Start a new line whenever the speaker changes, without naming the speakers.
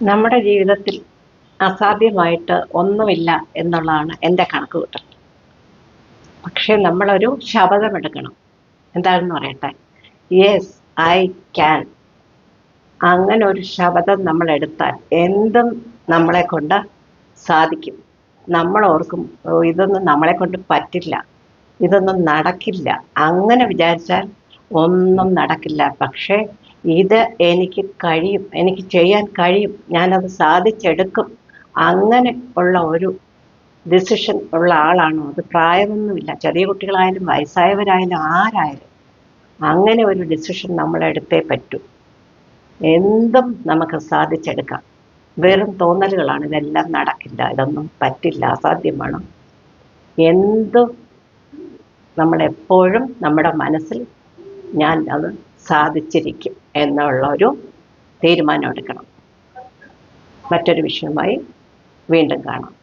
നമ്മുടെ ജീവിതത്തിൽ അസാധ്യമായിട്ട് ഒന്നുമില്ല എന്നുള്ളതാണ് എന്റെ കണക്കുകൂട്ടൽ പക്ഷെ നമ്മളൊരു ശപഥമെടുക്കണം എന്താണെന്ന് പറയട്ടെ? യെസ് ഐ ക്യാൻ അങ്ങനെ ഒരു ശപഥം നമ്മൾ എടുത്താൽ എന്തും നമ്മളെ കൊണ്ട് സാധിക്കും. നമ്മൾ ഓർക്കും ഇതൊന്നും നമ്മളെ കൊണ്ട് പറ്റില്ല. ഇതൊന്നും നടക്കില്ല. അങ്ങനെ വിചാരിച്ചാൽ ഒന്നും നടക്കില്ല. പക്ഷേ ഇത് എനിക്ക് കഴിയും എനിക്ക് ചെയ്യാൻ കഴിയും ഞാനത് സാധിച്ചെടുക്കും. അങ്ങനെ ഉള്ള ഒരു ഡിസിഷൻ ഉള്ള ആളാണോ? അത് പ്രായമൊന്നുമില്ല. ചെറിയ കുട്ടികളായാലും വയസ്സായവരായാലും ആരായാലും അങ്ങനെ ഒരു ഡിസിഷൻ നമ്മൾ എടുത്തേ പറ്റൂ. എന്തും നമുക്ക് സാധിച്ചെടുക്കാം. വെറും തോന്നലുകളാണ് ഇതെല്ലാം നടക്കില്ല. ഇതൊന്നും പറ്റില്ല. അസാധ്യമാണ്. എന്തും നമ്മളെപ്പോഴും നമ്മുടെ മനസ്സിൽ ഞാൻ അത് സാധിച്ചിരിക്കും എന്നുള്ള ഒരു തീരുമാനം എടുക്കണം. മറ്റൊരു വിഷയവുമായി വീണ്ടും കാണാം.